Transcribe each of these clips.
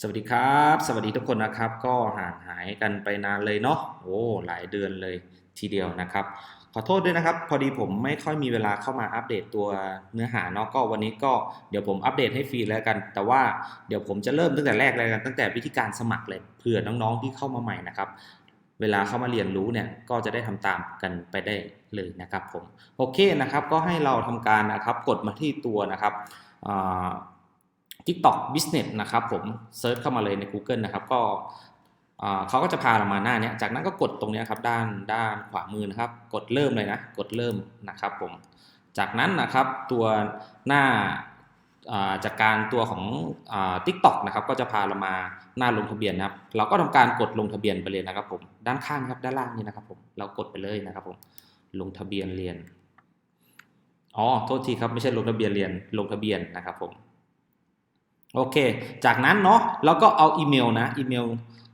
สวัสดีครับ สวัสดีทุกคนนะครับ ก็ห่างหายกันไปนานเลยเนาะโอ้หลายเดือนเลยทีเดียวนะครับ ขอโทษด้วยนะครับ พอดีผมไม่ค่อยมีเวลาเข้ามาอัปเดตตัวเนื้อหาเนาะก็วันนี้ก็เดี๋ยวผมอัปเดตให้ฟรีแล้วกัน แต่ว่าเดี๋ยวผมจะเริ่มตั้งแต่แรกเลยกันตั้งแต่วิธีการสมัครเลยเผื่อน้องๆที่เข้ามาใหม่นะครับเวลาเข้ามาเรียนรู้เนี่ยก็จะได้ทำตามกันไปได้เลยนะครับผมโอเคนะครับก็ให้เราทำการนะครับกดมาที่ตัวนะครับอ่า TikTok Business นะครับผมเซิร์ชเข้ามาเลยใน Google นะครับก็เขาก็จะพาเรามาหน้านี้จากนั้นก็กดตรงนี้ครับด้านด้านขวามือนะครับ กดเริ่มเลยนะ กดเริ่มนะครับผม จากนั้นนะครับตัวหน้าจากการตัวของอ่า TikTok นะครับก็จะพาเรามาหน้าลงทะเบียนนะครับ เราก็ทำการกดลงทะเบียนไปเลยนะครับผมด้านข้างครับด้านล่างนี่นะครับผมเรากดไปเลยนะครับผมลงทะเบียนเรียนอ๋อโทษทีครับไม่ใช่ลงทะเบียนเรียนลงทะเบียนนะครับผม โอเค จากนั้นเนาะเราก็เอาอีเมลนะอีเมล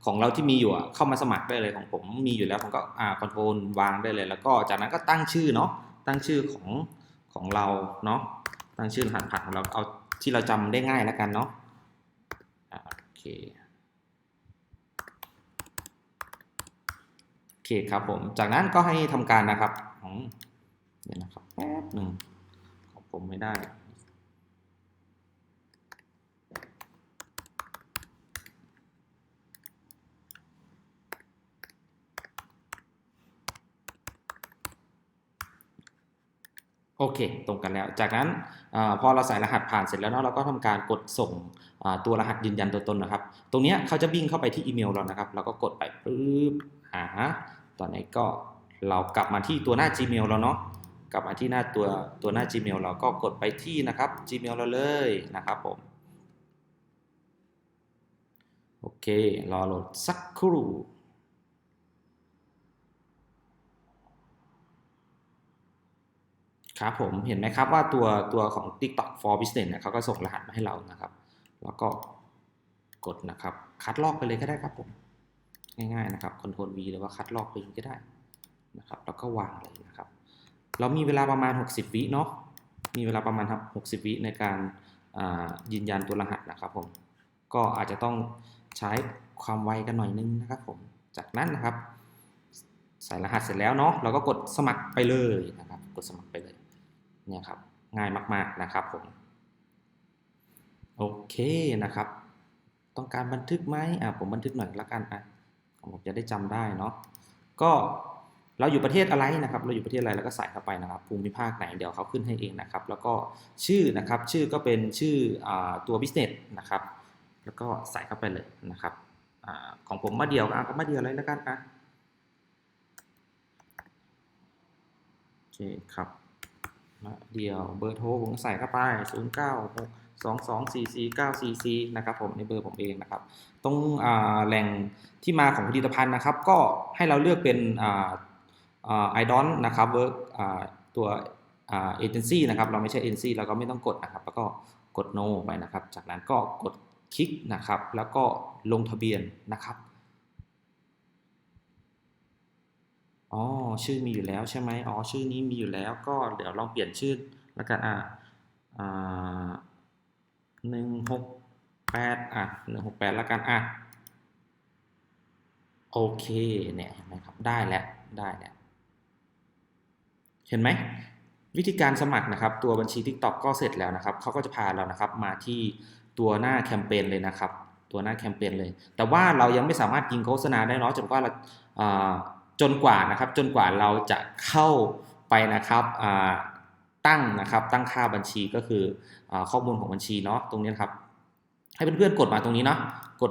ของเราที่มีอยู่เข้ามาสมัครได้เลยของผมมีอยู่แล้วผมก็อ่าคอนโทรลวางได้เลย แล้วก็จากนั้นก็ตั้งชื่อเนาะตั้งชื่อของของเราเนาะตั้งชื่อรหัสผ่านของเราเอาที่เราจำได้ง่ายแล้วกันเนาะโอเคโอเคครับผมจากนั้นก็ให้ทำการนะครับอืมเดี๋ยวนะครับแป๊บหนึ่งของผมไม่ได้ โอเค ตรงกันแล้ว จากนั้นอพอเราใส่รหัสผ่านเสร็จแล้วเนาะเราก็ทำการกดส่งตัวรหัสยืนยันตัวตนนะครับ ตรงนี้เขาจะวิ่งเข้าไปที่อีเมลเรานะครับ เราก็กดไปปุ๊บอ่าตอนนี้ก็เรากลับมาที่ตัวหน้า Gmail เราเนาะ กลับมาที่หน้าตัวตัวหน้า Gmail เราก็กดไปที่นะครับ Gmail เราเลยนะครับผม โอเค รอโหลดสักครู่ ครับผมเห็นไหมครับว่าตัวตัวของ TikTok for Business เนี่ยเขาก็ส่งรหัสมาให้เรานะครับ แล้วก็กดนะครับ คัดลอกไปเลยก็ได้ครับผม ง่ายๆนะครับ Ctrl V หรือว่าคัดลอกไปก็ได้นะครับ แล้วก็วางเลยนะครับ เรามีเวลาประมาณ 60 วิเนาะมีเวลาประมาณครับ60 วิในการยืนยันตัวรหัสนะครับผม ก็อาจจะต้องใช้ความไวกันหน่อยนึงนะครับผม จากนั้นนะครับ ใส่รหัสเสร็จแล้วเนาะเราก็กดสมัครไปเลยนะครับ กดสมัครไปเลย เนี่ยครับง่ายมากๆนะครับผมโอเคนะครับ ต้องการบันทึกไหมอะผมบันทึกหน่อยละกันอะผมจะได้จำได้เนาะก็เราอยู่ประเทศอะไรนะครับ เราอยู่ประเทศอะไรแล้วก็ใส่เข้าไปนะครับ ภูมิภาคไหนเดี๋ยวเขาขึ้นให้เองนะครับ แล้วก็ชื่อนะครับ ชื่อก็เป็นชื่ออตัว business นะครับ แล้วก็ใส่เข้าไปเลยนะครับอของผมมาเดียวอะก็มาเดียวเลยแล้วกันอะโอเคครับ มาเดียวเบอร์โทรผมใส่เข้าไป 0 9 6 2 2 4 4 9 4 4นะครับผมในเบอร์ผมเองนะครับ ตรงอ่าแหล่งที่มาของผลิตภัณฑ์นะครับ ก็ให้เราเลือกเป็นอ่าอ่าไอดอนนะครับเวิร์กตัวเอเจนซี่นะครับ เราไม่ใช่เอเจนซี่เราก็ไม่ต้องกดนะครับ แล้วก็กด no ไปนะครับ จากนั้นก็กดคลิกนะครับ แล้วก็ลงทะเบียนนะครับ อ๋อ ชื่อมีอยู่แล้วใช่ไหมอ๋อ ชื่อนี้มีอยู่แล้ว ก็เดี๋ยวลองเปลี่ยนชื่อแล้วกันอ่าหนึ่งหกแปดอะหนึ่งหกแปดแล้วกันอะ โอเค เนี่ยเห็นไหมครับ ได้แล้ว ได้แล้ว เห็นไหม วิธีการสมัครนะครับ ตัวบัญชี TikTok ก็เสร็จแล้วนะครับ เขาก็จะพาเรานะครับ มาที่ตัวหน้าแคมเปญเลยนะครับ ตัวหน้าแคมเปญเลย แต่ว่าเรายังไม่สามารถยิงโฆษณาได้เนาะจนกว่าเราอ่า จนกว่านะครับจนกว่าเราจะเข้าไปนะครับตั้งนะครับตั้งค่าบัญชีก็คืออข้อมูลของบัญชีเนาะตรงนี้นครับให้เพื่อนๆกดมาตรงนี้เนาะกด